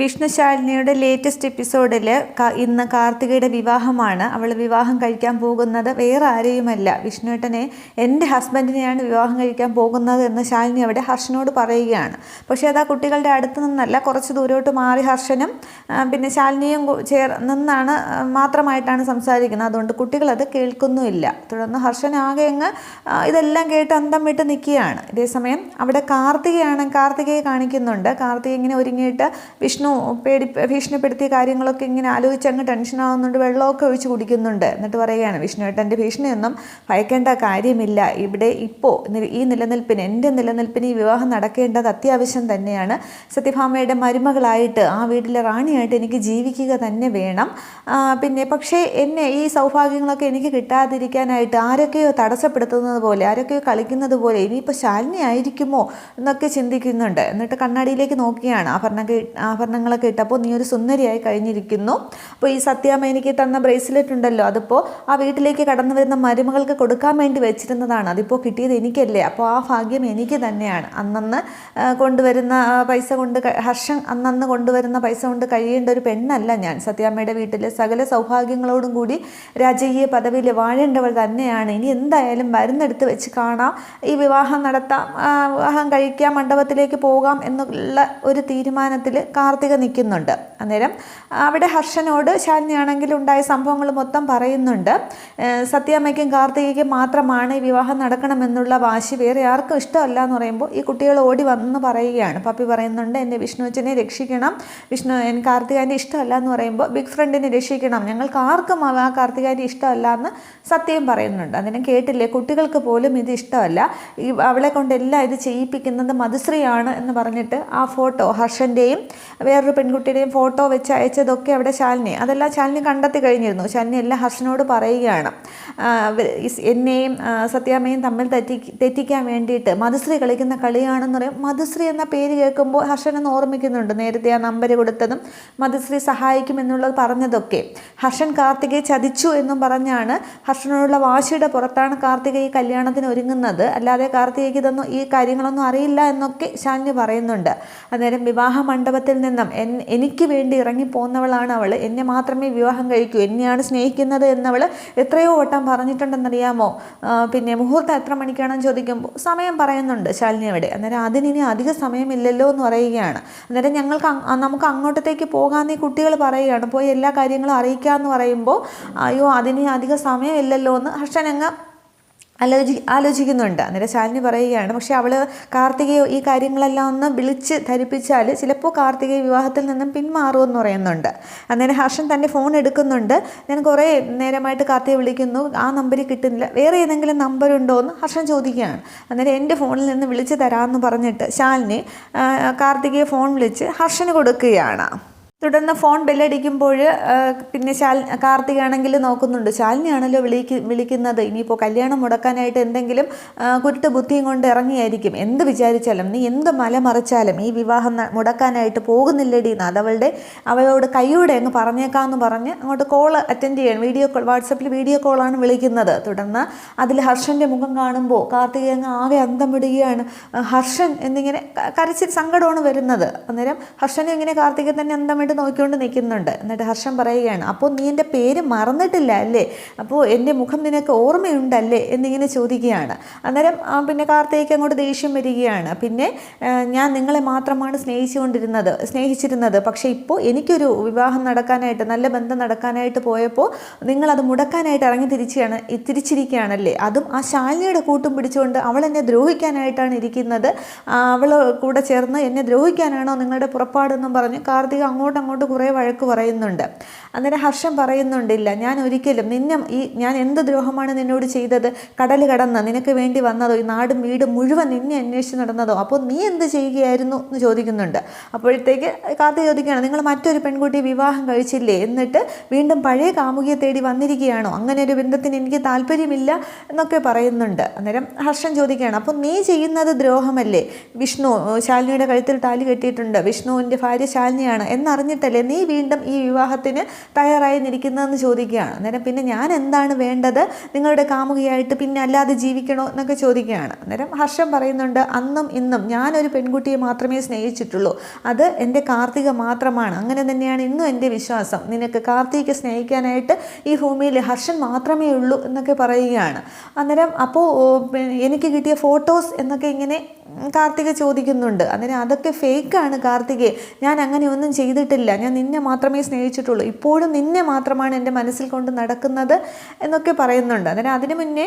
വിഷ്ണുശാലിനിയുടെ latest എപ്പിസോഡിൽ ഇന്ന് കാർത്തികയുടെ വിവാഹമാണ്. അവൾ വിവാഹം കഴിക്കാൻ പോകുന്നത് വേറെ ആരെയുമല്ല. വിഷ്ണുട്ടനെ എന്റെ ഹസ്ബൻഡിനെയാണ് വിവാഹം കഴിക്കാൻ പോകുന്നത് എന്ന് ശാലിനി അവിടെ ഹർഷനോട് പറയുകയാണ്. പക്ഷേ അത് ആ കുട്ടികളുടെ അടുത്ത് നിന്നല്ല കുറച്ച് ദൂരോട്ട് മാറി ഹർഷനും പിന്നെ ശാലിനിയും ചേർ നിന്നാണ് മാത്രമായിട്ടാണ് സംസാരിക്കുന്നത്. അതുകൊണ്ട് കുട്ടികളത് കേൾക്കുന്നുമില്ല. തുടർന്ന് ഹർഷൻ ആകെ അങ്ങ് ഇതെല്ലാം കേട്ട് അന്തം വിട്ട് നിൽക്കുകയാണ്. ഇതേസമയം അവിടെ കാർത്തികയാണ് കാർത്തികയെ കാണിക്കുന്നുണ്ട്. കാർത്തിക ഇങ്ങനെ ഒരുങ്ങിയിട്ട് വിഷ്ണു പേടി ഭീഷണിപ്പെടുത്തിയ കാര്യങ്ങളൊക്കെ ഇങ്ങനെ ആലോചിച്ച് അങ്ങ് ടെൻഷൻ ആവുന്നുണ്ട് വെള്ളമൊക്കെ ഒഴിച്ച് കുടിക്കുന്നുണ്ട് എന്നിട്ട് പറയുകയാണ് വിഷ്ണുവേട്ടന്റെ ഭീഷണിയൊന്നും ഭയക്കേണ്ട കാര്യമില്ല. ഇവിടെ ഇപ്പോൾ ഈ നിലനിൽപ്പിന് എന്റെ നിലനിൽപ്പിന് ഈ വിവാഹം നടക്കേണ്ടത് അത്യാവശ്യം തന്നെയാണ്. സത്യഭാമയുടെ മരുമകളായിട്ട് ആ വീട്ടിലെ റാണിയായിട്ട് എനിക്ക് ജീവിക്കുക തന്നെ വേണം. പിന്നെ പക്ഷേ എന്നെ ഈ സൗഭാഗ്യങ്ങളൊക്കെ എനിക്ക് കിട്ടാതിരിക്കാനായിട്ട് ആരൊക്കെയോ തടസ്സപ്പെടുത്തുന്നത് പോലെ ആരൊക്കെയോ കളിക്കുന്നത് പോലെ ഇനിയിപ്പോൾ ശാലിനി ആയിരിക്കുമോ എന്നൊക്കെ ചിന്തിക്കുന്നുണ്ട്. എന്നിട്ട് കണ്ണാടിയിലേക്ക് നോക്കിയാണ് ആഭരണ ആഭരണങ്ങളൊക്കെ ഇട്ടപ്പോൾ നീ ഒരു സുന്ദരിയായി കഴിഞ്ഞിരിക്കുന്നു. അപ്പോൾ ഈ സത്യാമ്മ എനിക്ക് തന്ന ബ്രേസ്ലെറ്റ് ഉണ്ടല്ലോ. അതിപ്പോൾ ആ വീട്ടിലേക്ക് കടന്നു വരുന്ന മരുമകൾക്ക് കൊടുക്കാൻ വേണ്ടി വെച്ചിരുന്നതാണ്. അതിപ്പോൾ കിട്ടിയത് എനിക്കല്ലേ. അപ്പോൾ ആ ഭാഗ്യം എനിക്ക് തന്നെയാണ്. അന്നന്ന് കൊണ്ടുവരുന്ന പൈസ കൊണ്ട് ഹർഷൻ അന്നന്ന് കൊണ്ടുവരുന്ന പൈസ കൊണ്ട് കഴിയേണ്ട ഒരു പെണ്ണല്ല ഞാൻ. സത്യാമ്മയുടെ വീട്ടിലെ സകല സൗഭാഗ്യങ്ങളോടും കൂടി രാജകീയ പദവിയിൽ വാഴേണ്ടവൾ തന്നെയാണ്. ഇനി എന്തായാലും മരുന്നെടുത്ത് വെച്ച് കാണാം. ഈ വിവാഹം നടത്താം. വിവാഹം കഴിക്കാം മണ്ഡപത്തിലേക്ക് പോകാം എന്നുള്ള ഒരു തീരുമാനത്തിൽ കാർത്തിക നിൽക്കുന്നുണ്ട്. അന്നേരം അവിടെ ഹർഷനോട് ശാലിനിയാണെങ്കിൽ ഉണ്ടായ സംഭവങ്ങൾ മൊത്തം പറയുന്നുണ്ട്. സത്യാമ്മയ്ക്കും കാർത്തികയ്ക്കും മാത്രമാണ് ഈ വിവാഹം നടക്കണമെന്നുള്ള വാശി. വേറെ ആർക്കും ഇഷ്ടമല്ല എന്ന് പറയുമ്പോൾ ഈ കുട്ടികൾ ഓടി വന്ന് പറയുകയാണ്. പപ്പി പറയുന്നുണ്ട് എന്റെ വിഷ്ണുവച്ചനെ രക്ഷിക്കണം. വിഷ്ണു എനിക്ക് കാർത്തികാന്റെ ഇഷ്ടമല്ല എന്ന് പറയുമ്പോൾ ബിഗ് ഫ്രണ്ടിനെ രക്ഷിക്കണം. ഞങ്ങൾക്ക് ആർക്കും ആ കാർത്തികാന്റെ ഇഷ്ടമല്ല എന്ന് സത്യം പറയുന്നുണ്ട്. അതിനെ കേട്ടില്ലേ കുട്ടികൾക്ക് പോലും ഇത് ഇഷ്ടമല്ല. ഈ അവളെ കൊണ്ടെല്ലാം ഇത് ചെയ്യിപ്പിക്കുന്നത് മധുശ്രീയാണ് എന്ന് പറഞ്ഞിട്ട് ആ ഫോട്ടോ ഹർഷന്റെയും വേറൊരു പെൺകുട്ടിയുടെയും ഫോട്ടോ വെച്ച് അയച്ചതൊക്കെ അവിടെ ശാലിനി. അതെല്ലാം ശാലിനി കണ്ടെത്തി കഴിഞ്ഞിരുന്നു. ശാലിനി എല്ലാം ഹർഷനോട് പറയുകയാണ്. എന്നെയും സത്യാമ്മയും തമ്മിൽ തെറ്റി തെറ്റിക്കാൻ വേണ്ടിയിട്ട് മധുശ്രീ കളിക്കുന്ന കളിയാണെന്ന് പറയും. മധുശ്രീ എന്ന പേര് കേൾക്കുമ്പോൾ ഹർഷനെന്ന് ഓർമ്മിക്കുന്നുണ്ട്. നേരത്തെ ആ നമ്പർ കൊടുത്തതും മധുശ്രീ സഹായിക്കുമെന്നുള്ളത് പറഞ്ഞതൊക്കെ. ഹർഷൻ കാർത്തികയെ ചതിച്ചു എന്നും പറഞ്ഞാണ് ഹർഷനോടുള്ള വാശിയുടെ പുറത്താണ് കാർത്തിക ഈ കല്യാണത്തിന് ഒരുങ്ങുന്നത്. അല്ലാതെ കാർത്തികയ്ക്ക് ഇതൊന്നും ഈ കാര്യങ്ങളൊന്നും അറിയില്ല എന്നൊക്കെ ശാലിനി പറയുന്നുണ്ട്. അന്നേരം വിവാഹ മണ്ഡപത്തിൽ നിന്നും എൻ എനിക്ക് വേണ്ടി ഇറങ്ങിപ്പോന്നവളാണ് അവൾ എന്നെ മാത്രമേ വിവാഹം കഴിക്കൂ. എന്നെയാണ് സ്നേഹിക്കുന്നത് എന്നവൾ എത്രയോ വട്ടം പറഞ്ഞിട്ടുണ്ടെന്നറിയാമോ? പിന്നെ മുഹൂർത്തം എത്ര മണിക്കാണെന്ന് ചോദിക്കുമ്പോൾ സമയം പറയുന്നുണ്ട് ശാലിനി അവിടെ. അന്നേരം അതിനിനി അധിക സമയമില്ലല്ലോ എന്ന് പറയുകയാണ്. അന്നേരം ഞങ്ങൾക്ക് നമുക്ക് അങ്ങോട്ടത്തേക്ക് പോകാമെന്ന് ഈ കുട്ടികൾ പറയുകയാണ്. പോയി എല്ലാ കാര്യങ്ങളും അറിയിക്കാമെന്ന് പറയുമ്പോൾ അയ്യോ അതിന് അധിക സമയമില്ലല്ലോ എന്ന് ഹർഷൻ അങ്ങ് ആലോചി ആലോചിക്കുന്നുണ്ട്. അന്നേരം ശാലിനി പറയുകയാണ് പക്ഷേ അവൾ കാർത്തികയെ ഈ കാര്യങ്ങളെല്ലാം ഒന്ന് വിളിച്ച് ധരിപ്പിച്ചാൽ ചിലപ്പോൾ കാർത്തികയെ വിവാഹത്തിൽ നിന്നും പിന്മാറുമെന്ന് പറയുന്നുണ്ട്. അന്നേരം ഹർഷൻ തന്നെ ഫോൺ എടുക്കുന്നുണ്ട്. ഞാൻ കുറേ നേരമായിട്ട് കാർത്തികയെ വിളിക്കുന്നു. ആ നമ്പറിൽ കിട്ടുന്നില്ല. വേറെ ഏതെങ്കിലും നമ്പർ ഉണ്ടോ എന്ന് ഹർഷൻ ചോദിക്കുകയാണ്. അന്നേരം എന്റെ ഫോണിൽ നിന്ന് വിളിച്ച് തരാമെന്ന് പറഞ്ഞിട്ട് ശാലിനി കാർത്തികയെ ഫോൺ വിളിച്ച് ഹർഷന് കൊടുക്കുകയാണ്. തുടർന്ന് ഫോൺ ബെല്ലടിക്കുമ്പോൾ പിന്നെ ശാൽ കാർത്തികാണെങ്കിൽ നോക്കുന്നുണ്ട്. ശാലിനിയാണല്ലോ വിളിക്ക് വിളിക്കുന്നത്. ഇനിയിപ്പോൾ കല്യാണം മുടക്കാനായിട്ട് എന്തെങ്കിലും കുരുട്ട് ബുദ്ധിയും കൊണ്ട് ഇറങ്ങിയായിരിക്കും. എന്ത് വിചാരിച്ചാലും നീ എന്ത് മല മറിച്ചാലും ഈ വിവാഹം മുടക്കാനായിട്ട് പോകുന്നില്ലടി എന്ന് അതവളുടെ അവളോട് കൈയോടെ അങ്ങ് പറഞ്ഞേക്കാമെന്ന് പറഞ്ഞ് അങ്ങോട്ട് കോൾ അറ്റൻഡ് ചെയ്യണം. വീഡിയോ കോൾ വാട്സപ്പിൽ വീഡിയോ കോളാണ് വിളിക്കുന്നത്. തുടർന്ന് അതിൽ ഹർഷന്റെ മുഖം കാണുമ്പോൾ കാർത്തിക അങ്ങ് ആകെ അന്തം വിടുകയാണ്. ഹർഷൻ എന്നിങ്ങനെ കരച്ചിൽ സങ്കടമാണ് വരുന്നത്. അന്നേരം ഹർഷനെ ഇങ്ങനെ കാർത്തിക തന്നെ അന്തം നോക്കിക്കൊണ്ട് നിൽക്കുന്നുണ്ട്. എന്നിട്ട് ഹർഷം പറയുകയാണ് അപ്പോൾ നീ എന്റെ പേര് മറന്നിട്ടില്ല അല്ലേ? അപ്പോൾ എന്റെ മുഖം നിനക്ക് ഓർമ്മയുണ്ടല്ലേ? എന്നിങ്ങനെ ചോദിക്കുകയാണ്. അന്നേരം പിന്നെ കാർത്തേക്ക് അങ്ങോട്ട് ദേഷ്യം വരികയാണ്. പിന്നെ ഞാൻ നിങ്ങളെ മാത്രമാണ് സ്നേഹിച്ചുകൊണ്ടിരുന്നത് സ്നേഹിച്ചിരുന്നത്. പക്ഷേ ഇപ്പോൾ എനിക്കൊരു വിവാഹം നടക്കാനായിട്ട് നല്ല ബന്ധം നടക്കാനായിട്ട് പോയപ്പോൾ നിങ്ങളത് മുടക്കാനായിട്ട് ഇറങ്ങി തിരിച്ചാണ് തിരിച്ചിരിക്കുകയാണല്ലേ? അതും ആ ശാലിനിയുടെ കൂട്ടും പിടിച്ചുകൊണ്ട് അവൾ എന്നെ ദ്രോഹിക്കാനായിട്ടാണ് ഇരിക്കുന്നത്. അവൾ കൂടെ ചേർന്ന് എന്നെ ദ്രോഹിക്കാനാണോ നിങ്ങളുടെ പുറപ്പാടെന്നും പറഞ്ഞ് കാർത്തിക അങ്ങോട്ടും അങ്ങോട്ട് കുറേ വഴക്ക് പറയുന്നുണ്ട്. അന്നേരം ഹർഷം പറയുന്നുണ്ടില്ല ഞാൻ ഒരിക്കലും നിന്നെ ഈ ഞാൻ എന്ത് ദ്രോഹമാണ് നിന്നോട് ചെയ്തത്? കടൽ കടന്ന് നിനക്ക് വേണ്ടി വന്നതോ? ഈ നാടും വീടും മുഴുവൻ നിന്നെ അന്വേഷിച്ച് നടന്നതോ? അപ്പോൾ നീ എന്ത് ചെയ്യുകയായിരുന്നു? എന്ന് ചോദിക്കുന്നുണ്ട്. അപ്പോഴത്തേക്ക് കാത്തു ചോദിക്കുകയാണ് നിങ്ങൾ മറ്റൊരു പെൺകുട്ടി വിവാഹം കഴിച്ചില്ലേ? എന്നിട്ട് വീണ്ടും പഴയ കാമുകിയെ തേടി വന്നിരിക്കുകയാണോ? അങ്ങനെ ഒരു ബന്ധത്തിന് എനിക്ക് താല്പര്യമില്ല എന്നൊക്കെ പറയുന്നുണ്ട്. അന്നേരം ഹർഷൻ ചോദിക്കുകയാണ് അപ്പോൾ നീ ചെയ്യുന്നത് ദ്രോഹമല്ലേ? വിഷ്ണു ശാലിനിയുടെ കഴുത്തിൽ താലി കെട്ടിയിട്ടുണ്ട്. വിഷ്ണുവിന്റെ ഭാര്യ ശാലിനിയാണ് എന്നറിഞ്ഞ അറിഞ്ഞിട്ടല്ലേ നീ വീണ്ടും ഈ വിവാഹത്തിന് തയ്യാറായി നിൽക്കുന്നതെന്ന് ചോദിക്കുകയാണ്. അന്നേരം പിന്നെ ഞാൻ എന്താണ് വേണ്ടത്? നിങ്ങളുടെ കാമുകിയായിട്ട് പിന്നെ അല്ലാതെ ജീവിക്കണോ എന്നൊക്കെ ചോദിക്കുകയാണ്. അന്നേരം ഹർഷം പറയുന്നുണ്ട് അന്നും ഇന്നും ഞാനൊരു പെൺകുട്ടിയെ മാത്രമേ സ്നേഹിച്ചിട്ടുള്ളൂ. അത് എന്റെ കാർത്തിക മാത്രമാണ്. അങ്ങനെ തന്നെയാണ് ഇന്നും എന്റെ വിശ്വാസം. നിനക്ക് കാർത്തിക സ്നേഹിക്കാനായിട്ട് ഈ ഭൂമിയിൽ ഹർഷൻ മാത്രമേ ഉള്ളൂ എന്നൊക്കെ പറയുകയാണ്. അന്നേരം അപ്പോൾ എനിക്ക് കിട്ടിയ ഫോട്ടോസ് എന്നൊക്കെ ഇങ്ങനെ കാർത്തിക ചോദിക്കുന്നുണ്ട്. അന്നേരം അതൊക്കെ ഫേക്കാണ് കാർത്തികെ. ഞാൻ അങ്ങനെ ഒന്നും ചെയ്തിട്ടില്ല. ഞാൻ നിന്നെ മാത്രമേ സ്നേഹിച്ചിട്ടുള്ളൂ. ഇപ്പോഴും നിന്നെ മാത്രമാണ് എന്റെ മനസ്സിൽ കൊണ്ട് നടക്കുന്നത് എന്നൊക്കെ പറയുന്നുണ്ട്. അന്നേരം അതിന് മുന്നേ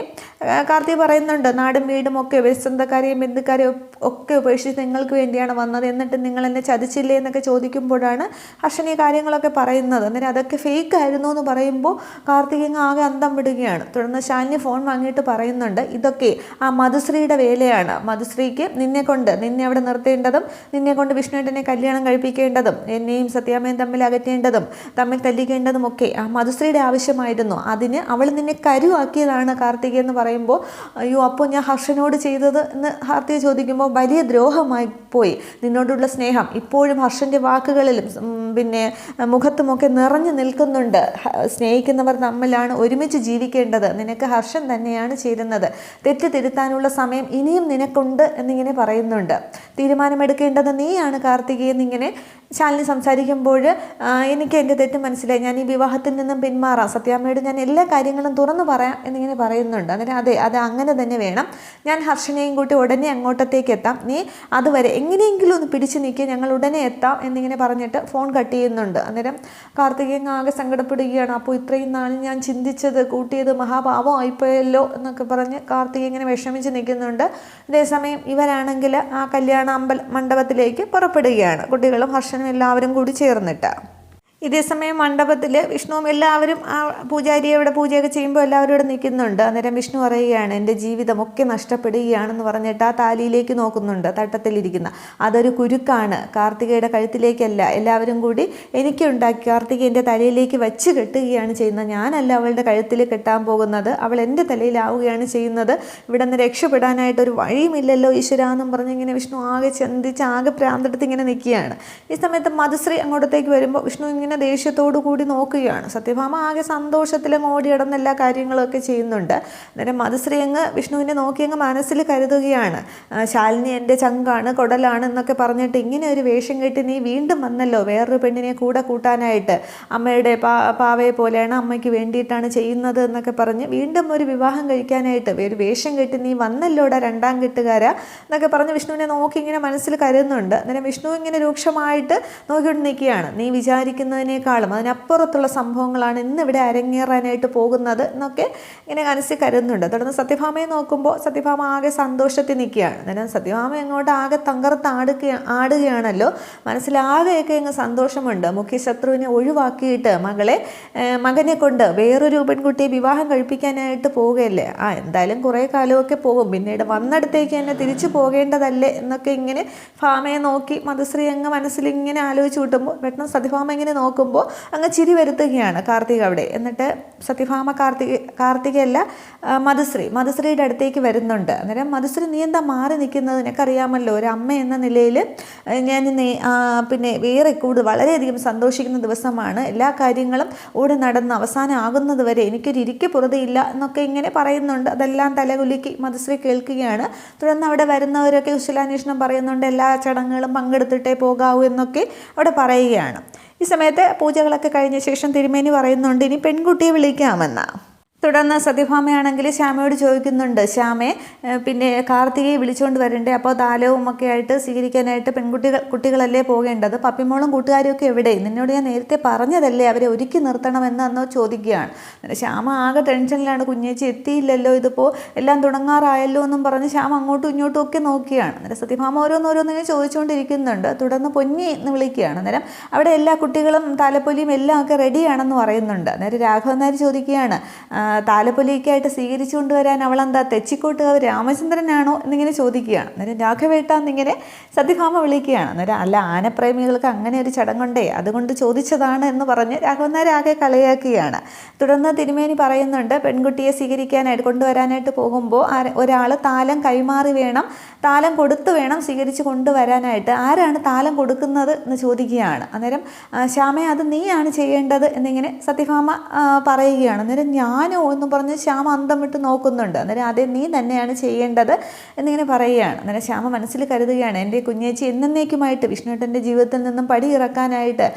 കാർത്തിക പറയുന്നുണ്ട് നാടും വീടും ഒക്കെ സ്വന്തക്കാരെയും ബന്ധുക്കാരെയും ഒക്കെ ഉപേക്ഷിച്ച് നിങ്ങൾക്ക് വേണ്ടിയാണ് വന്നത്. എന്നിട്ട് നിങ്ങൾ എന്നെ ചതിച്ചില്ലേ എന്നൊക്കെ ചോദിക്കുമ്പോഴാണ് ഹർഷൻ കാര്യങ്ങളൊക്കെ പറയുന്നത്. അന്നേരം അതൊക്കെ ഫേക്ക് ആയിരുന്നു എന്ന് പറയുമ്പോൾ കാർത്തികങ്ങ് ആകെ അന്തം വിടുകയാണ്. തുടർന്ന് ശാലിനി ഫോൺ വാങ്ങിയിട്ട് പറയുന്നുണ്ട് ഇതൊക്കെ ആ മധുശ്രീയുടെ വേലയാണ്. മധുശ്രീക്ക് നിന്നെ കൊണ്ട് നിന്നെ അവിടെ നിർത്തേണ്ടതും നിന്നെ കൊണ്ട് വിഷ്ണുവേട്ടനെ കല്യാണം കഴിപ്പിക്കേണ്ടതും എന്നെയും സത്യാമ്മയും തമ്മിൽ അകറ്റേണ്ടതും തമ്മിൽ തല്ലിക്കേണ്ടതും ഒക്കെ ആ മധുശ്രീയുടെ ആവശ്യമായിരുന്നു. അതിന് അവൾ നിന്നെ കരുവാക്കിയതാണ് കാർത്തിക എന്ന് പറയുമ്പോൾ അയ്യോ അപ്പോൾ ഞാൻ ഹർഷനോട് ചെയ്തത് എന്ന് കാർത്തിക ചോദിക്കുമ്പോൾ വലിയ ദ്രോഹമായി പോയി. നിന്നോടുള്ള സ്നേഹം ഇപ്പോഴും ഹർഷന്റെ വാക്കുകളിലും പിന്നെ മുഖത്തുമൊക്കെ നിറഞ്ഞു നിൽക്കുന്നുണ്ട്. സ്നേഹിക്കുന്നവർ തമ്മിലാണ് ഒരുമിച്ച് ജീവിക്കേണ്ടത്. നിനക്ക് ഹർഷൻ തന്നെയാണ് ചേരുന്നത്. തെറ്റ് തിരുത്താനുള്ള സമയം ഇനിയും നിനക്കുണ്ട് എന്നിങ്ങനെ പറയുന്നുണ്ട്. തീരുമാനമെടുക്കേണ്ടത് നീയാണ് കാർത്തികയെ എന്നിങ്ങനെ ശാലിനി സംസാരിക്കുമ്പോൾ എനിക്ക് എന്റെ തെറ്റ് മനസ്സിലായി. ഞാൻ ഈ വിവാഹത്തിൽ നിന്നും പിന്മാറാം. സത്യാമ്മയോട് ഞാൻ എല്ലാ കാര്യങ്ങളും തുറന്നു പറയാം എന്നിങ്ങനെ പറയുന്നുണ്ട്. അന്നേരം അതെ അത് അങ്ങനെ തന്നെ വേണം. ഞാൻ ഹർഷനെയും കൂട്ടി ഉടനെ അങ്ങോട്ടത്തേക്ക് എത്താം. നീ അതുവരെ എങ്ങനെയെങ്കിലും ഒന്ന് പിടിച്ചു നിൽക്കുക ഞങ്ങൾ ഉടനെ എത്താം എന്നിങ്ങനെ പറഞ്ഞിട്ട് ഫോൺ കട്ട് ചെയ്യുന്നുണ്ട്. അന്നേരം കാർത്തികേയൻ ആകെ സങ്കടപ്പെടുകയാണ്. അപ്പോൾ ഇത്രയും നാൾ ഞാൻ ചിന്തിച്ചത് കൂട്ടിയത് മഹാപാപം ആയിപ്പോയല്ലോ എന്നൊക്കെ പറഞ്ഞ് കാർത്തിക ഇങ്ങനെ വിഷമിച്ച് നിൽക്കുന്നുണ്ട്. അതേസമയം ഇവരാണെങ്കിൽ ആ കല്യാണ അമ്പല മണ്ഡപത്തിലേക്ക് പുറപ്പെടുകയാണ്. കുട്ടികളും എല്ലാവരും കൂടി ചേർന്നിട്ട്. ഇതേസമയം മണ്ഡപത്തിൽ വിഷ്ണുവും എല്ലാവരും ആ പൂജാരിയെ ഇവിടെ പൂജയൊക്കെ ചെയ്യുമ്പോൾ എല്ലാവരും ഇവിടെ നിൽക്കുന്നുണ്ട്. അന്നേരം വിഷ്ണു പറയുകയാണ് എന്റെ ജീവിതമൊക്കെ നഷ്ടപ്പെടുകയാണെന്ന് പറഞ്ഞിട്ട് ആ താലിയിലേക്ക് നോക്കുന്നുണ്ട് തട്ടത്തിലിരിക്കുന്ന. അതൊരു കുരുക്കാണ്. കാർത്തികയുടെ കഴുത്തിലേക്കല്ല. എല്ലാവരും കൂടി എനിക്കുണ്ടാക്കി കാർത്തിക എന്റെ തലയിലേക്ക് വച്ച് കെട്ടുകയാണ് ചെയ്യുന്നത്. ഞാനല്ല അവളുടെ കഴുത്തിൽ കെട്ടാൻ പോകുന്നത്. അവൾ എന്റെ തലയിലാവുകയാണ് ചെയ്യുന്നത്. ഇവിടെ നിന്ന് രക്ഷപ്പെടാനായിട്ട് ഒരു വഴിയുമില്ലല്ലോ ഈശ്വര എന്നും പറഞ്ഞ് ഇങ്ങനെ വിഷ്ണു ആകെ ചിന്തിച്ച് ആകെ പ്രാന്തെടുത്ത് ഇങ്ങനെ നിൽക്കുകയാണ്. ഈ സമയത്ത് മധുശ്രീ അങ്ങോട്ടത്തേക്ക് വരുമ്പോൾ വിഷ്ണു ഇങ്ങനെ ദേഷ്യത്തോടു കൂടി നോക്കുകയാണ്. സത്യഭാമ ആകെ സന്തോഷത്തിലും ഓടി നടന്ന് എല്ലാ കാര്യങ്ങളൊക്കെ ചെയ്യുന്നുണ്ട്. അന്നേരം മധുശ്രീ അങ്ങ് വിഷ്ണുവിനെ നോക്കി അങ്ങ് മനസ്സിൽ കരുതുകയാണ്. ശാലിനി എന്റെ ചങ്കാണ് കൊടലാണ് എന്നൊക്കെ പറഞ്ഞിട്ട് ഇങ്ങനെ ഒരു വേഷം കെട്ടി നീ വീണ്ടും വന്നല്ലോ വേറൊരു പെണ്ണിനെ കൂടെ കൂട്ടാനായിട്ട്. അമ്മയുടെ പാ പാവയെ പോലെയാണ് അമ്മയ്ക്ക് വേണ്ടിയിട്ടാണ് ചെയ്യുന്നത് എന്നൊക്കെ പറഞ്ഞ് വീണ്ടും ഒരു വിവാഹം കഴിക്കാനായിട്ട് ഒരു വേഷം കെട്ടി നീ വന്നല്ലോടാ രണ്ടാം കെട്ടുകാരാ എന്നൊക്കെ പറഞ്ഞ് വിഷ്ണുവിനെ നോക്കി ഇങ്ങനെ മനസ്സിൽ കരുതുന്നുണ്ട്. അന്നേരം വിഷ്ണു ഇങ്ങനെ രൂക്ഷമായിട്ട് നോക്കിക്കൊണ്ട് നിൽക്കുകയാണ് നീ വിചാരിക്കുന്നതിനേക്കാളും അതിനപ്പുറത്തുള്ള സംഭവങ്ങളാണ് ഇന്ന് ഇവിടെ അരങ്ങേറാനായിട്ട് പോകുന്നത് എന്നൊക്കെ ഇങ്ങനെ മനസ്സിൽ കരുതുന്നുണ്ട്. തുടർന്ന് സത്യഭാമയെ നോക്കുമ്പോൾ സത്യഭാമ ആകെ സന്തോഷത്തിൽ നിൽക്കുകയാണ്. അന്നേരം സത്യഭാമ എങ്ങോട്ട് ആകെ തങ്കർത്ത് ആടുക ആടുകയാണല്ലോ. മനസ്സിലാകെയൊക്കെ അങ്ങ് സന്തോഷമുണ്ട്. മുഖ്യശത്രുവിനെ ഒഴിവാക്കിയിട്ട് മകളെ മകനെ കൊണ്ട് വേറൊരു പെൺകുട്ടിയെ വിവാഹം കഴിപ്പിക്കാനായിട്ട് പോവുകയല്ലേ? ആ എന്തായാലും കുറേ കാലമൊക്കെ പോകും. പിന്നീട് വന്നിടത്തേക്ക് തന്നെ തിരിച്ചു പോകേണ്ടതല്ലേ എന്നൊക്കെ ഇങ്ങനെ ഭാമയെ നോക്കി മധുശ്രീ അങ്ങ് മനസ്സിൽ ഇങ്ങനെ ആലോചിച്ച് കൂട്ടുമ്പോൾ പെട്ടെന്ന് സത്യഭാമ ഇങ്ങനെ നോക്കുമ്പോൾ അങ്ങ് ചിരി വരുത്തുകയാണ് കാർത്തിക അവിടെ. എന്നിട്ട് സത്യഭാമ കാർത്തിക കാർത്തികയല്ല മധുശ്രീ. മധുശ്രീയുടെ അടുത്തേക്ക് വരുന്നുണ്ട്. അന്നേരം മധുശ്രീ നീ എന്താ മാറി നിൽക്കുന്നത്? നിനക്കറിയാമല്ലോ ഒരു അമ്മ എന്ന നിലയിൽ ഞാൻ പിന്നെ വേറെ കൂടുതൽ വളരെയധികം സന്തോഷിക്കുന്ന ദിവസമാണ്. എല്ലാ കാര്യങ്ങളും ഓടി നടന്ന് അവസാനം ആകുന്നത് വരെ എനിക്കൊരു ഇരിക്ക് പുറതയില്ല എന്നൊക്കെ ഇങ്ങനെ പറയുന്നുണ്ട്. അതെല്ലാം തലകുലുക്കി മധുശ്രീ കേൾക്കുകയാണ്. തുടർന്ന് അവിടെ വരുന്നവരൊക്കെ കുശലാന്വേഷണം പറയുന്നുണ്ട്. എല്ലാ ചടങ്ങുകളും പങ്കെടുത്തിട്ടേ പോകാവൂ എന്നൊക്കെ അവിടെ പറയുകയാണ്. ഈ സമയത്ത് പൂജകളൊക്കെ കഴിഞ്ഞ ശേഷം തിരുമേനി പറയുന്നുണ്ട് ഇനി പെൺകുട്ടിയെ വിളിക്കാമെന്നാ. തുടർന്ന് സതിഭാമയാണെങ്കിൽ ശ്യാമയോട് ചോദിക്കുന്നുണ്ട് ശ്യാമെ പിന്നെ കാർത്തികയെ വിളിച്ചുകൊണ്ട് വരണ്ടേ? അപ്പോൾ താലവും ഒക്കെ ആയിട്ട് സ്വീകരിക്കാനായിട്ട് പെൺകുട്ടികൾ കുട്ടികളല്ലേ പോകേണ്ടത്? പപ്പിമോളും കൂട്ടുകാരും ഒക്കെ എവിടെ? നിന്നോട് ഞാൻ നേരത്തെ പറഞ്ഞതല്ലേ അവരെ ഒരുക്കി നിർത്തണമെന്ന്? അന്നോ ചോദിക്കുകയാണ്. ശ്യാമ ആകെ ടെൻഷനിലാണ്. കുഞ്ഞേച്ചി എത്തിയില്ലല്ലോ. ഇതിപ്പോൾ എല്ലാം തുടങ്ങാറായല്ലോ എന്നും പറഞ്ഞ് ശ്യാമ അങ്ങോട്ടും ഇങ്ങോട്ടും ഒക്കെ നോക്കിയാണ്. അന്നേരം സതിഭാമ ഓരോന്നോരോന്നിങ്ങനെ ചോദിച്ചുകൊണ്ടിരിക്കുന്നുണ്ട് തുടർന്ന് പൊന്നി എന്ന് വിളിക്കുകയാണ്. അന്നേരം അവിടെ എല്ലാ കുട്ടികളും താലപ്പൊലിയും എല്ലാം ഒക്കെ റെഡിയാണെന്ന് പറയുന്നുണ്ട്. അന്നേരം രാഘവൻ നായർ ചോദിക്കുകയാണ് "ആ, താലപ്പൊലിക്കായിട്ട് സ്വീകരിച്ചു കൊണ്ടുവരാൻ അവളെന്താ തെച്ചിക്കോട്ടുകാവ് രാമചന്ദ്രനാണോ എന്നിങ്ങനെ ചോദിക്കുകയാണ്. അന്നേരം രാഘവേട്ട എന്നിങ്ങനെ സത്യഭാമ വിളിക്കുകയാണ്. അന്നേരം അല്ല ആനപ്രേമികൾക്ക് അങ്ങനെ ഒരു ചടങ്ങുണ്ടേ അതുകൊണ്ട് ചോദിച്ചതാണ് എന്ന് പറഞ്ഞ് ആകെ കളിയാക്കുകയാണ്. തുടർന്ന് തിരുമേനി പറയുന്നുണ്ട് പെൺകുട്ടിയെ സ്വീകരിക്കാനായിട്ട് കൊണ്ടുവരാനായിട്ട് പോകുമ്പോൾ ഒരാൾ താലം കൈമാറി വേണം താലം കൊടുത്തു വേണം സ്വീകരിച്ച് കൊണ്ടുവരാനായിട്ട്. ആരാണ് താലം കൊടുക്കുന്നത് എന്ന് ചോദിക്കുകയാണ്. അന്നേരം ശ്യാമ അത് നീയാണ് ചെയ്യേണ്ടത് എന്നിങ്ങനെ സത്യഭാമ പറയുകയാണ്. അന്നേരം ഞാനോ എന്ന് പറഞ്ഞ് ശ്യാമ അന്തം വിട്ട് നോക്കുന്നുണ്ട്. അന്നേരം അതെ നീ തന്നെയാണ് ചെയ്യേണ്ടത് എന്നിങ്ങനെ പറയുകയാണ്. അന്നേരം ശ്യാമ മനസ്സിൽ കരുതുകയാണ് എന്റെ കുഞ്ഞേച്ചി എന്നേക്കുമായിട്ട് വിഷ്ണുട്ടന്റെ ജീവിതത്തിൽ നിന്നും പടി ഇറക്കാനായിട്ട്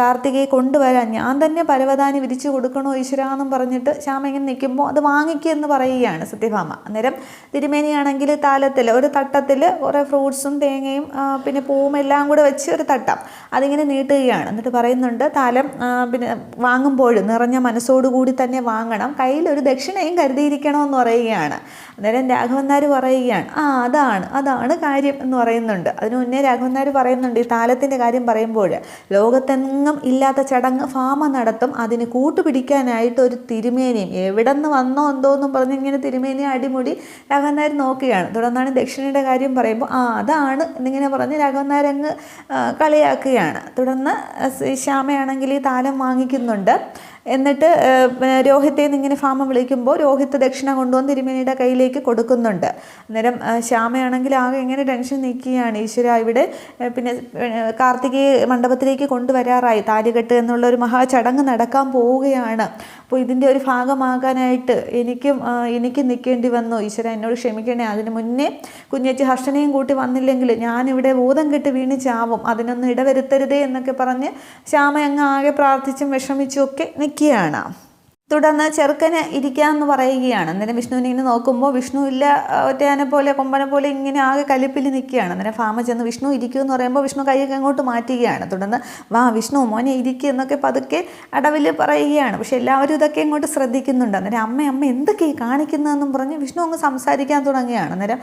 കാർത്തികയെ കൊണ്ടുവരാൻ ഞാൻ തന്നെ പരവതാനി വിരിച്ചു കൊടുക്കണോ ഈശ്വര എന്നും പറഞ്ഞിട്ട് ശ്യാമ ഇങ്ങനെ നിൽക്കുമ്പോൾ അത് വാങ്ങിക്കുക എന്ന് പറയുകയാണ് സത്യഭാമ. അന്നേരം തിരുമേനിയാണെങ്കിൽ താലത്തിൽ ഒരു തട്ടത്തിൽ കുറേ ഫ്രൂട്ട്സും തേങ്ങയും പിന്നെ പൂവും എല്ലാം കൂടെ വെച്ച് ഒരു തട്ടം അതിങ്ങനെ നീട്ടുകയാണ്. എന്നിട്ട് പറയുന്നുണ്ട് താലം പിന്നെ വാങ്ങുമ്പോഴും നിറഞ്ഞ മനസ്സോടുകൂടി തന്നെ വാങ്ങണം. കയ്യിൽ ഒരു ദക്ഷിണയും കരുതിയിരിക്കണമെന്ന് പറയുകയാണ്. അന്നേരം രാഘവൻ നായർ പറയുകയാണ് ആ അതാണ് അതാണ് കാര്യം എന്ന് പറയുന്നുണ്ട്. അതിനു മുന്നേ രാഘവൻ നായർ പറയുന്നുണ്ട് ഈ താലത്തിന്റെ കാര്യം പറയുമ്പോൾ ലോകത്തെങ്ങും ഇല്ലാത്ത ചടങ്ങ് ഫാമ നടത്തും. അതിന് കൂട്ടുപിടിക്കാനായിട്ട് ഒരു തിരുമേനിയും എവിടെ നിന്ന് വന്നോ എന്തോ എന്നും പറഞ്ഞ് ഇങ്ങനെ തിരുമേനി അടിമുടി രാഘവൻ നായർ നോക്കുകയാണ്. തുടർന്നാണ് ദക്ഷിണയുടെ കാര്യം പറയുമ്പോൾ ആ അതാണ് എന്നിങ്ങനെ പറഞ്ഞ് രാഘവൻ നായർ അങ്ങ് കളിയാക്കുകയാണ്. തുടർന്ന് ശ്യാമയാണെങ്കിൽ ഈ താലം വാങ്ങിക്കുന്നുണ്ട്. എന്നിട്ട് രോഹിത്തെ ഇങ്ങനെ ഫാമ വിളിക്കുമ്പോൾ രോഹിത്ത് ദക്ഷിണ കൊണ്ടുവന്ന് തിരുമേനിയുടെ കയ്യിലേക്ക് കൊടുക്കുന്നുണ്ട്. അന്നേരം ശ്യാമയാണെങ്കിൽ ആകെ എങ്ങനെ ടെൻഷൻ നിൽക്കുകയാണ് ഈശ്വര ഇവിടെ പിന്നെ കാർത്തികയെ മണ്ഡപത്തിലേക്ക് കൊണ്ടുവരാറായി. താലികെട്ട് എന്നുള്ള ഒരു മഹാചടങ്ങ് നടക്കാൻ പോവുകയാണ്. അപ്പോൾ ഇതിന്റെ ഒരു ഭാഗമാകാനായിട്ട് എനിക്കും എനിക്ക് നിൽക്കേണ്ടി വന്നു. ഈശ്വര എന്നോട് ക്ഷമിക്കണേ. അതിന് മുന്നേ കുഞ്ഞേച്ചി ഹർഷനെയും കൂട്ടി വന്നില്ലെങ്കിൽ ഞാനിവിടെ ഭൂതം കെട്ട് വീണ് ചാവും. അതിനൊന്നും ഇടവരുത്തരുതേ എന്നൊക്കെ പറഞ്ഞ് ശ്യാമ അങ്ങ് ആകെ പ്രാർത്ഥിച്ചും വിഷമിച്ചും ഒക്കെ നിൽക്കുകയാണ് തുടർന്ന് ചെറുക്കന് ഇരിക്കാമെന്ന് പറയുകയാണ്. അന്നേരം വിഷ്ണുവിനെ ഇങ്ങനെ നോക്കുമ്പോൾ വിഷ്ണു ഇല്ല ഒറ്റയാനെ പോലെ കൊമ്പനെ പോലെ ഇങ്ങനെ ആകെ കലിപ്പിൽ നിൽക്കുകയാണ്. അന്നേരം ഫാമ ചെന്ന് വിഷ്ണു ഇരിക്കൂ എന്ന് പറയുമ്പോൾ വിഷ്ണു കൈയൊക്കെ അങ്ങോട്ട് മാറ്റുകയാണ്. തുടർന്ന് വാ വിഷ്ണു മോനെ ഇരിക്കുക എന്നൊക്കെ പതുക്കെ അടവിൽ പറയുകയാണ്. പക്ഷെ എല്ലാവരും ഇതൊക്കെ ഇങ്ങോട്ട് ശ്രദ്ധിക്കുന്നുണ്ട്. അന്നേരം അമ്മ അമ്മ എന്തൊക്കെയാണ് കാണിക്കുന്നതെന്നും പറഞ്ഞ് വിഷ്ണു അങ്ങ് സംസാരിക്കാൻ തുടങ്ങുകയാണ്. അന്നേരം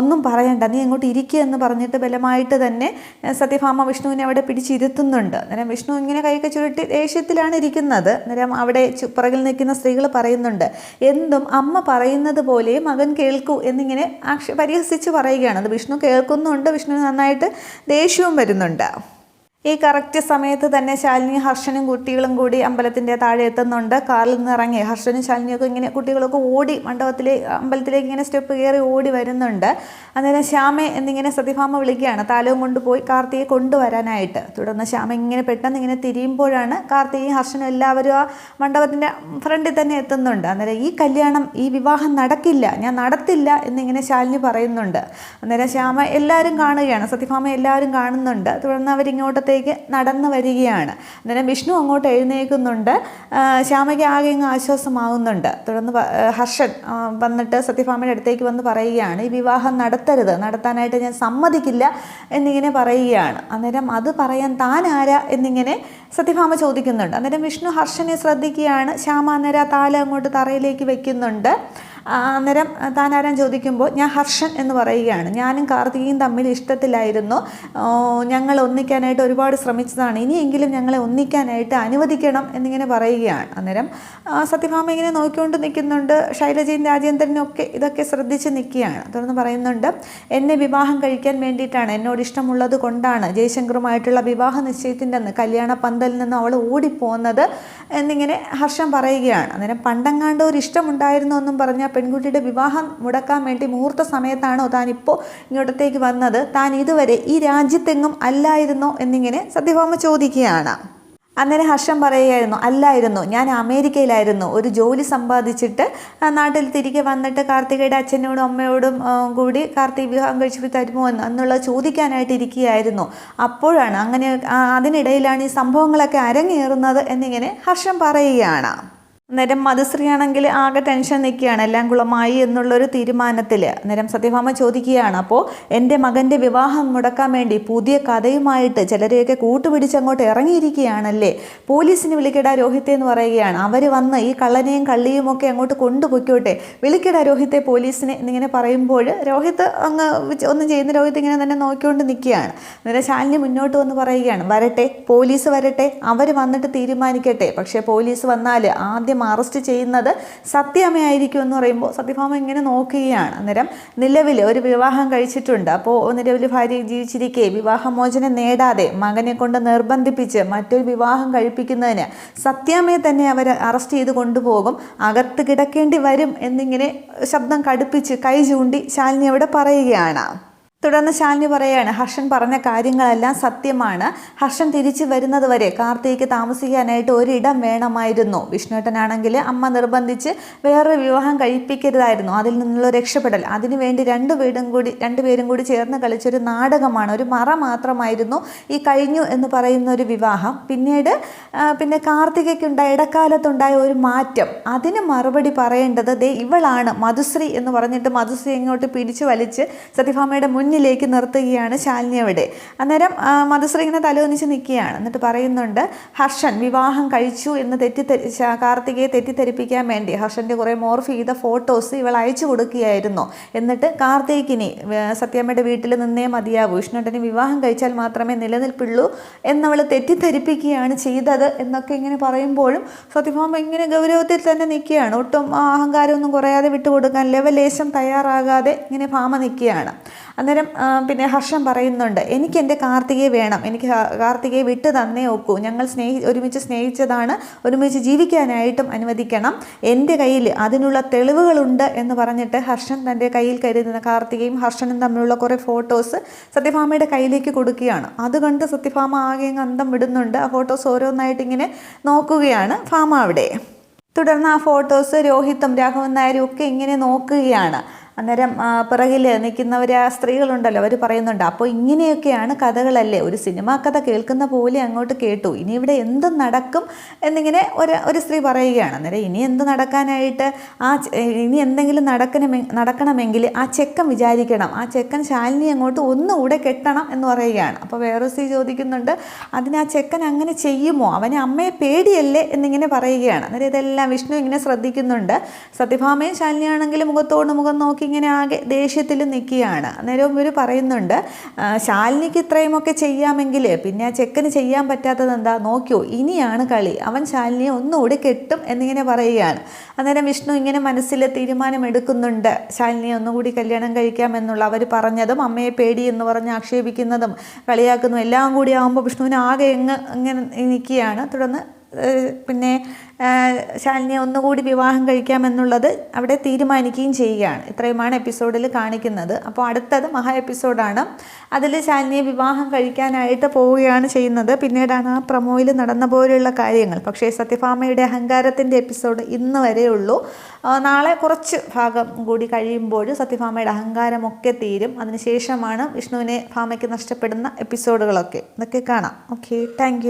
ഒന്നും പറയണ്ട നീ അങ്ങോട്ട് ഇരിക്കുക എന്ന് പറഞ്ഞിട്ട് ബലമായിട്ട് തന്നെ സത്യഭാമ വിഷ്ണുവിനെ അവിടെ പിടിച്ചിരുത്തുന്നുണ്ട്. അന്നേരം വിഷ്ണു ഇങ്ങനെ കൈയൊക്കെ ചുരുട്ടി ദേഷ്യത്തിലാണ് ഇരിക്കുന്നത്. അന്നേരം അവിടെ പുറകിൽ നിൽക്കുന്ന സ്ത്രീകൾ പറയുന്നുണ്ട്. എന്തും അമ്മ പറയുന്നത് പോലെ മകൻ കേൾക്കൂ എന്നിങ്ങനെ പരിഹസിച്ച് പറയുകയാണ്. അത് വിഷ്ണു കേൾക്കുന്നുണ്ട്. വിഷ്ണു നന്നായിട്ട് ദേഷ്യവും വരുന്നുണ്ട്. ഈ കറക്റ്റ് സമയത്ത് തന്നെ ശാലിനി ഹർഷനും കുട്ടികളും കൂടി അമ്പലത്തിന്റെ താഴെ എത്തുന്നുണ്ട്. കാറിൽ നിന്ന് ഇറങ്ങി ഹർഷനും ശാലിനിയൊക്കെ ഇങ്ങനെ കുട്ടികളൊക്കെ ഓടി മണ്ഡപത്തിലെ അമ്പലത്തിലേക്ക് ഇങ്ങനെ സ്റ്റെപ്പ് കയറി ഓടി വരുന്നുണ്ട്. അന്നേരം ശ്യാമ എന്നിങ്ങനെ സതിഫാമ വിളിക്കുകയാണ്. താലവും കൊണ്ടുപോയി കാർത്തിയെ കൊണ്ടുവരാനായിട്ട്. തുടർന്ന് ശ്യാമ ഇങ്ങനെ പെട്ടെന്ന് ഇങ്ങനെ തിരിയുമ്പോഴാണ് കാർത്തിയും ഹർഷനും എല്ലാവരും ആ മണ്ഡപത്തിന്റെ ഫ്രണ്ടിൽ തന്നെ എത്തുന്നുണ്ട്. അന്നേരം ഈ കല്യാണം ഈ വിവാഹം നടക്കില്ല ഞാൻ നടത്തില്ല എന്നിങ്ങനെ ശാലിനി പറയുന്നുണ്ട്. അന്നേരം ശ്യാമ എല്ലാവരും കാണുകയാണ്. സതിഫാമ എല്ലാവരും കാണുന്നുണ്ട്. തുടർന്ന് അവരിങ്ങോട്ടത്തെ അടുത്തേക്ക് നടന്നു വരികയാണ്. അന്നേരം വിഷ്ണു അങ്ങോട്ട് എഴുന്നേൽക്കുന്നുണ്ട്. ശ്യാമയ്ക്ക് ആകെ ഇങ്ങ് ആശ്വാസമാകുന്നുണ്ട് തുടർന്ന് ഹർഷൻ വന്നിട്ട് സത്യഭാമയുടെ അടുത്തേക്ക് വന്ന് പറയുകയാണ് ഈ വിവാഹം നടത്തരുത്. നടത്താനായിട്ട് ഞാൻ സമ്മതിക്കില്ല എന്നിങ്ങനെ പറയുകയാണ്. അന്നേരം അത് പറയാൻ താൻ ആരാ എന്നിങ്ങനെ സത്യഭാമ ചോദിക്കുന്നുണ്ട്. അന്നേരം വിഷ്ണു ഹർഷനെ ശ്രദ്ധിക്കുകയാണ്. ശ്യാമ അന്നേരം താല അങ്ങോട്ട് തറയിലേക്ക് വെക്കുന്നുണ്ട്. അന്നേരം താനാരാൻ ചോദിക്കുമ്പോൾ ഞാൻ ഹർഷൻ എന്ന് പറയുകയാണ്. ഞാനും കാർത്തികയും തമ്മിൽ ഇഷ്ടത്തിലായിരുന്നു. ഞങ്ങൾ ഒന്നിക്കാനായിട്ട് ഒരുപാട് ശ്രമിച്ചതാണ്. ഇനിയെങ്കിലും ഞങ്ങളെ ഒന്നിക്കാനായിട്ട് അനുവദിക്കണം എന്നിങ്ങനെ പറയുകയാണ്. അന്നേരം സത്യഭാമ ഇങ്ങനെ നോക്കിക്കൊണ്ട് നിൽക്കുന്നുണ്ട്. ശൈലജയും രാജേന്ദ്രനും ഒക്കെ ഇതൊക്കെ ശ്രദ്ധിച്ച് നിൽക്കുകയാണ്. തുടർന്ന് പറയുന്നുണ്ട് എന്നെ വിവാഹം കഴിക്കാൻ വേണ്ടിയിട്ടാണ്. എന്നോട് ഇഷ്ടമുള്ളത് കൊണ്ടാണ് ജയശങ്കറുമായിട്ടുള്ള വിവാഹ നിശ്ചയത്തിന്റെ അന്ന് കല്യാണ പന്തലിൽ നിന്ന് അവൾ ഓടിപ്പോകുന്നത് എന്നിങ്ങനെ ഹർഷം പറയുകയാണ്. അന്നേരം പണ്ടങ്ങാണ്ട് ഒരു ഇഷ്ടമുണ്ടായിരുന്നു എന്നും പറഞ്ഞാൽ പെൺകുട്ടിയുടെ വിവാഹം മുടക്കാൻ വേണ്ടി മുഹൂർത്ത സമയത്താണോ താൻ ഇപ്പോൾ ഇങ്ങോട്ടത്തേക്ക് വന്നത്? താൻ ഇതുവരെ ഈ രാജ്യത്തെങ്ങും അല്ലായിരുന്നോ എന്നിങ്ങനെ സത്യഭാമ ചോദിക്കുകയാണ്. അന്നേരം ഹർഷം പറയുകയായിരുന്നു അല്ലായിരുന്നു. ഞാൻ അമേരിക്കയിലായിരുന്നു. ഒരു ജോലി സമ്പാദിച്ചിട്ട് നാട്ടിൽ തിരികെ വന്നിട്ട് കാർത്തികയുടെ അച്ഛനോടും അമ്മയോടും കൂടി കാർത്തിക വിവാഹം കഴിച്ചു തരുമോ എന്ന് എന്നുള്ളത് ചോദിക്കാനായിട്ട് ഇരിക്കുകയായിരുന്നു. അപ്പോഴാണ് അങ്ങനെ അതിനിടയിലാണ് ഈ സംഭവങ്ങളൊക്കെ അരങ്ങേറുന്നത് എന്നിങ്ങനെ ഹർഷം പറയുകയാണ്. അന്നേരം മധുശ്രീയാണെങ്കിൽ ആകെ ടെൻഷൻ നിൽക്കുകയാണ്. എല്ലാം കുളമായി എന്നുള്ളൊരു തീരുമാനത്തിൽ നേരം സത്യഭാമ ചോദിക്കുകയാണ്. അപ്പോൾ എന്റെ മകന്റെ വിവാഹം മുടക്കാൻ വേണ്ടി പുതിയ കഥയുമായിട്ട് ചിലരെയൊക്കെ കൂട്ടുപിടിച്ച് അങ്ങോട്ട് ഇറങ്ങിയിരിക്കുകയാണല്ലേ? പോലീസിന് വിളിക്കടാ രോഹിത്തെ എന്ന് പറയുകയാണ്. അവർ വന്ന് ഈ കള്ളനെയും കള്ളിയും ഒക്കെ അങ്ങോട്ട് കൊണ്ടുപോയിക്കോട്ടെ. വിളിക്കടാ രോഹിത്തെ പോലീസിനെ എന്നിങ്ങനെ പറയുമ്പോൾ രോഹിത് അങ്ങ് ഒന്നും ചെയ്യുന്ന രോഹിത് ഇങ്ങനെ തന്നെ നോക്കിക്കൊണ്ട് നിൽക്കുകയാണ്. നേരം ശാലിനി മുന്നോട്ട് വന്ന് പറയുകയാണ്. വരട്ടെ പോലീസ് വരട്ടെ അവർ വന്നിട്ട് തീരുമാനിക്കട്ടെ. പക്ഷേ പോലീസ് വന്നാൽ ആദ്യം അറസ്റ്റ് ചെയ്യുന്നത് സത്യമ്മയായിരിക്കും എന്ന് പറയുമ്പോൾ സത്യഭാമ ഇങ്ങനെ നോക്കുകയാണ്. അന്നേരം നിലവിൽ ഒരു വിവാഹം കഴിച്ചിട്ടുണ്ട്. അപ്പോൾ നിലവിൽ ഭാര്യ ജീവിച്ചിരിക്കെ വിവാഹമോചനം നേടാതെ മകനെ കൊണ്ട് നിർബന്ധിപ്പിച്ച് മറ്റൊരു വിവാഹം കഴിപ്പിക്കുന്നതിന് സത്യാമ്മയെ തന്നെ അവർ അറസ്റ്റ് ചെയ്ത് കൊണ്ടുപോകും. അകത്ത് കിടക്കേണ്ടി വരും എന്നിങ്ങനെ ശബ്ദം കടുപ്പിച്ച് കൈ ചൂണ്ടി ശാലിനി അവിടെ പറയുകയാണ്. തുടർന്ന് ശാലിനി പറയാണ് ഹർഷൻ പറഞ്ഞ കാര്യങ്ങളെല്ലാം സത്യമാണ്. ഹർഷൻ തിരിച്ചു വരുന്നതുവരെ വരെ കാർത്തികയ്ക്ക് താമസിക്കാനായിട്ട് ഒരിടം വേണമായിരുന്നു. വിഷ്ണുട്ടനാണെങ്കിൽ അമ്മ നിർബന്ധിച്ച് വേറൊരു വിവാഹം കഴിപ്പിക്കരുതായിരുന്നു. അതിൽ നിന്നുള്ള രക്ഷപ്പെടൽ. അതിനുവേണ്ടി രണ്ടുപേരും കൂടി രണ്ടുപേരും കൂടി ചേർന്ന് കളിച്ചൊരു നാടകമാണ്. ഒരു മറ മാത്രമായിരുന്നു ഈ കഴിഞ്ഞു എന്ന് പറയുന്ന ഒരു വിവാഹം. പിന്നീട് പിന്നെ കാർത്തികയ്ക്കുണ്ടായ ഇടക്കാലത്തുണ്ടായ ഒരു മാറ്റം. അതിന് മറുപടി പറയേണ്ടത് ദേ ഇവളാണ് മധുശ്രീ എന്ന് പറഞ്ഞിട്ട് മധുശ്രീ ഇങ്ങോട്ട് പിടിച്ചു വലിച്ച് സത്യഭാമയുടെ മുന്നിലേക്ക് നിർത്തുകയാണ് ശാലിനി അവിടെ. അന്നേരം മധുശ്രീ ഇങ്ങനെ തലവനിച്ച് നിൽക്കുകയാണ്. എന്നിട്ട് പറയുന്നുണ്ട് ഹർഷൻ വിവാഹം കഴിച്ചു എന്ന് തെറ്റിദ്ധരി കാർത്തികയെ തെറ്റിദ്ധരിപ്പിക്കാൻ വേണ്ടി ഹർഷന്റെ കുറേ മോർഫ് ചെയ്ത ഫോട്ടോസ് ഇവൾ അയച്ചു കൊടുക്കുകയായിരുന്നു. എന്നിട്ട് കാർത്തികിനി സത്യമ്മയുടെ വീട്ടിൽ നിന്നേ മതിയാവൂ. വിഷ്ണുട്ടന് വിവാഹം കഴിച്ചാൽ മാത്രമേ നിലനിൽപ്പുള്ളൂ എന്നവൾ തെറ്റിദ്ധരിപ്പിക്കുകയാണ് ചെയ്തത് എന്നൊക്കെ ഇങ്ങനെ പറയുമ്പോഴും സത്യഭാമ ഇങ്ങനെ ഗൗരവത്തിൽ തന്നെ നിൽക്കുകയാണ്. ഒട്ടും അഹങ്കാരമൊന്നും കുറയാതെ വിട്ടുകൊടുക്കാൻ ലെവലേശം തയ്യാറാകാതെ ഇങ്ങനെ ഭാമ നിൽക്കുകയാണ്. അന്നേരം പിന്നെ ഹർഷം പറയുന്നുണ്ട് എനിക്ക് എന്റെ കാർത്തികയെ വേണം. എനിക്ക് കാർത്തികയെ വിട്ട് തന്നേ ഒക്കൂ. ഞങ്ങൾ സ്നേഹി ഒരുമിച്ച് സ്നേഹിച്ചതാണ്. ഒരുമിച്ച് ജീവിക്കാനായിട്ടും അനുവദിക്കണം. എന്റെ കയ്യിൽ അതിനുള്ള തെളിവുകളുണ്ട് എന്ന് പറഞ്ഞിട്ട് ഹർഷൻ തന്റെ കയ്യിൽ കരുതുന്ന കാർത്തികയും ഹർഷനും തമ്മിലുള്ള കുറേ ഫോട്ടോസ് സത്യഭാമയുടെ കയ്യിലേക്ക് കൊടുക്കുകയാണ്. അത് കണ്ട് സത്യഭാമ ആകെ അന്തം വിടുന്നുണ്ട്. ആ ഫോട്ടോസ് ഓരോന്നായിട്ട് ഇങ്ങനെ നോക്കുകയാണ് ഭാമ അവിടെ. തുടർന്ന് ആ ഫോട്ടോസ് രോഹിത്തും രാഘവൻ നായരും ഒക്കെ ഇങ്ങനെ നോക്കുകയാണ്. അന്നേരം പിറകിൽ നിൽക്കുന്നവർ ആ സ്ത്രീകളുണ്ടല്ലോ അവർ പറയുന്നുണ്ട് അപ്പോൾ ഇങ്ങനെയൊക്കെയാണ് കഥകളല്ലേ? ഒരു സിനിമാ കഥ കേൾക്കുന്ന പോലെ അങ്ങോട്ട് കേട്ടു. ഇനി ഇവിടെ എന്ത് നടക്കും? എന്നിങ്ങനെ ഒരു ഒരു സ്ത്രീ പറയുകയാണ്. അന്നേരം ഇനി എന്ത് നടക്കാനായിട്ട് ആ ഇനി എന്തെങ്കിലും നടക്കണമെ നടക്കണമെങ്കിൽ ആ ചെക്കൻ വിചാരിക്കണം. ആ ചെക്കൻ ശാലിനി അങ്ങോട്ട് ഒന്നുകൂടെ കെട്ടണം എന്ന് പറയുകയാണ്. അപ്പോൾ വേറൊരു സ്ത്രീ ചോദിക്കുന്നുണ്ട് അതിന് ആ ചെക്കൻ അങ്ങനെ ചെയ്യുമോ? അവനെ അമ്മയെ പേടിയല്ലേ? എന്നിങ്ങനെ പറയുകയാണ്. അന്നേരം ഇതെല്ലാം വിഷ്ണു ഇങ്ങനെ ശ്രദ്ധിക്കുന്നുണ്ട്. സത്യഭാമയും ശാലിനിയാണെങ്കിൽ മുഖത്തോട് മുഖം നോക്കി ഇങ്ങനെ ആകെ ദേഷ്യത്തിൽ നിൽക്കുകയാണ്. അന്നേരം ഇവർ പറയുന്നുണ്ട് ശാലിനിക്ക് ഇത്രയുമൊക്കെ ചെയ്യാമെങ്കിൽ പിന്നെ ആ ചെക്കന് ചെയ്യാൻ പറ്റാത്തത് എന്താ? നോക്കിയോ ഇനിയാണ് കളി. അവൻ ശാലിനിയെ ഒന്നുകൂടി കെട്ടും എന്നിങ്ങനെ പറയുകയാണ്. അന്നേരം വിഷ്ണു ഇങ്ങനെ മനസ്സിൽ തീരുമാനമെടുക്കുന്നുണ്ട്. ശാലിനിയെ ഒന്നുകൂടി കല്യാണം കഴിക്കാമെന്നുള്ള അവർ പറഞ്ഞതും അമ്മയെ പേടി എന്ന് പറഞ്ഞ് ആക്ഷേപിക്കുന്നതും കളിയാക്കുന്നതും എല്ലാം കൂടി ആകുമ്പോൾ വിഷ്ണുവിന് ആകെ എങ്ങ് ഇങ്ങനെ നിൽക്കുകയാണ്. തുടർന്ന് പിന്നെ ശാലിനിയെ ഒന്നുകൂടി വിവാഹം കഴിക്കാമെന്നുള്ളത് അവിടെ തീരുമാനിക്കുകയും ചെയ്യുകയാണ്. ഇത്രയുമാണ് എപ്പിസോഡിൽ കാണിക്കുന്നത്. അപ്പോൾ അടുത്തത് മഹാ എപ്പിസോഡാണ്. അതിൽ ശാലിനിയെ വിവാഹം കഴിക്കാനായിട്ട് പോവുകയാണ് ചെയ്യുന്നത്. പിന്നീടാണ് ആ പ്രമോയിൽ നടന്ന പോലെയുള്ള കാര്യങ്ങൾ. പക്ഷേ സത്യഭാമയുടെ അഹങ്കാരത്തിന്റെ എപ്പിസോഡ് ഇന്ന് വരെയുള്ളൂ നാളെ കുറച്ച് ഭാഗം കൂടി കഴിയുമ്പോൾ സത്യഭാമയുടെ അഹങ്കാരമൊക്കെ തീരും. അതിനുശേഷമാണ് വിഷ്ണുവിനെ ഭാമയ്ക്ക് നഷ്ടപ്പെടുന്ന എപ്പിസോഡുകളൊക്കെ. ഇതൊക്കെ കാണാം. Okay thank